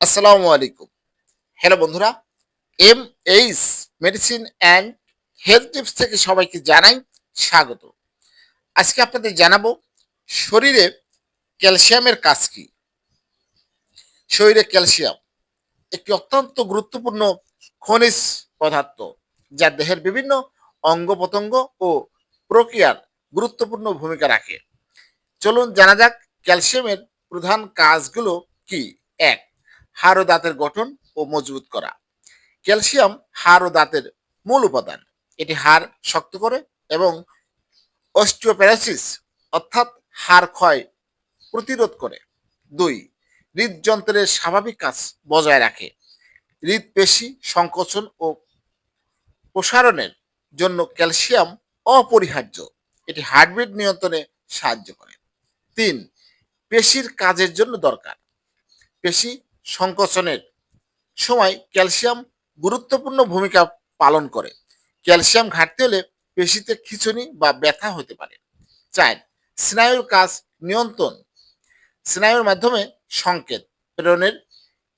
আসসালামু আলাইকুম। হ্যালো বন্ধুরা M H medicine and health tips থেকে সবাইকে জানাই স্বাগত। আজকে আপনাদের জানাব, শরীরে ক্যালসিয়ামের কাজ কি? শরীরে ক্যালসিয়াম একটি অত্যন্ত গুরুত্বপূর্ণ খনিজ পদার্থ, যা দেহের বিভিন্ন অঙ্গ প্রত্যঙ্গ ও প্রক্রিয়ার গুরুত্বপূর্ণ ভূমিকা রাখে। চলুন জানা যাক, ক্যালসিয়ামের প্রধান কাজগুলো কি? এক হাড় ও দাঁতের গঠন ও মজবুত করা। ক্যালসিয়াম হাড় ও দাঁতের মূল উপাদান। এটি হাড় শক্ত করে এবং অস্টিওপ্যারাসিস অর্থাৎ হাড় ক্ষয় প্রতিরোধ করে। দুই, হৃদযন্ত্রের স্বাভাবিক কাজ বজায় রাখে। হৃদপেশি সংকোচন ও প্রসারণের জন্য ক্যালসিয়াম অপরিহার্য। এটি হার্টবিট নিয়ন্ত্রণে সাহায্য করে। তিন, পেশির কাজের জন্য দরকার। পেশি সংকোচনের সময় ক্যালসিয়াম গুরুত্বপূর্ণ ভূমিকা পালন করে। ক্যালসিয়াম ঘাটতি হলে পেশিতে খিঁচুনি বা ব্যথা হতে পারে। চার, স্নায়ুর কাজ নিয়ন্ত্রণ। স্নায়ুর মাধ্যমে সংকেত, প্রেরণের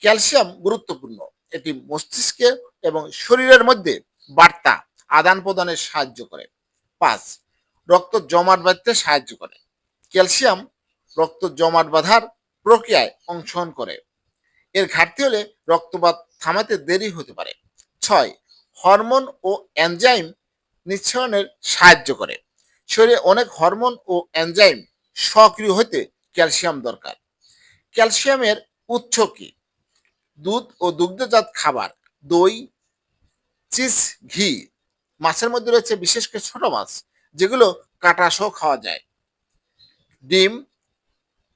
ক্যালসিয়াম গুরুত্বপূর্ণ। এটি মস্তিষ্কের এবং শরীরের মধ্যে বার্তা, আদান প্রদানে সাহায্য করে। পাঁচ, রক্ত জমাট বাঁধতে সাহায্য করে। ক্যালসিয়াম রক্ত জমাট বাঁধার প্রক্রিয়ায় অংশগ্রহণ করে। এর ঘাটতি হলে রক্তপাত থামাতে দেরি হতে পারে। ছয়, হরমোন ও এনজাইম নিঃসরণের সাহায্য করে। শরীরে অনেক হরমোন ও এনজাইম সক্রিয় হতে ক্যালসিয়াম দরকার। ক্যালসিয়ামের উৎস কি? দুধ ও দুগ্ধজাত খাবার, দই, চিজ, ঘি। মাছের মধ্যে রয়েছে বিশেষ করে ছোট মাছ, যেগুলো কাটা সহ খাওয়া যায়। ডিম,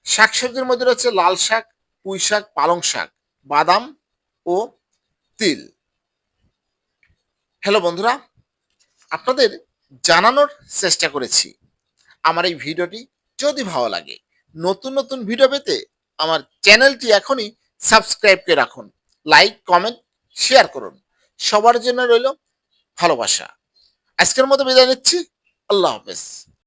শাকসবজির মধ্যে রয়েছে লাল শাক পুঁই শাক পালং শাক বাদাম ও তিল। হ্যালো বন্ধুরা, আপনাদের জানানোর চেষ্টা করেছি। আমার এই ভিডিওটি যদি ভালো লাগে, নতুন নতুন ভিডিও পেতে আমার চ্যানেলটি এখনই সাবস্ক্রাইব করে রাখুন। লাইক কমেন্ট শেয়ার করুন। সবার জন্য রইল ভালোবাসা। আজকের মতো বিদায় নিচ্ছি। আল্লাহ হাফেজ।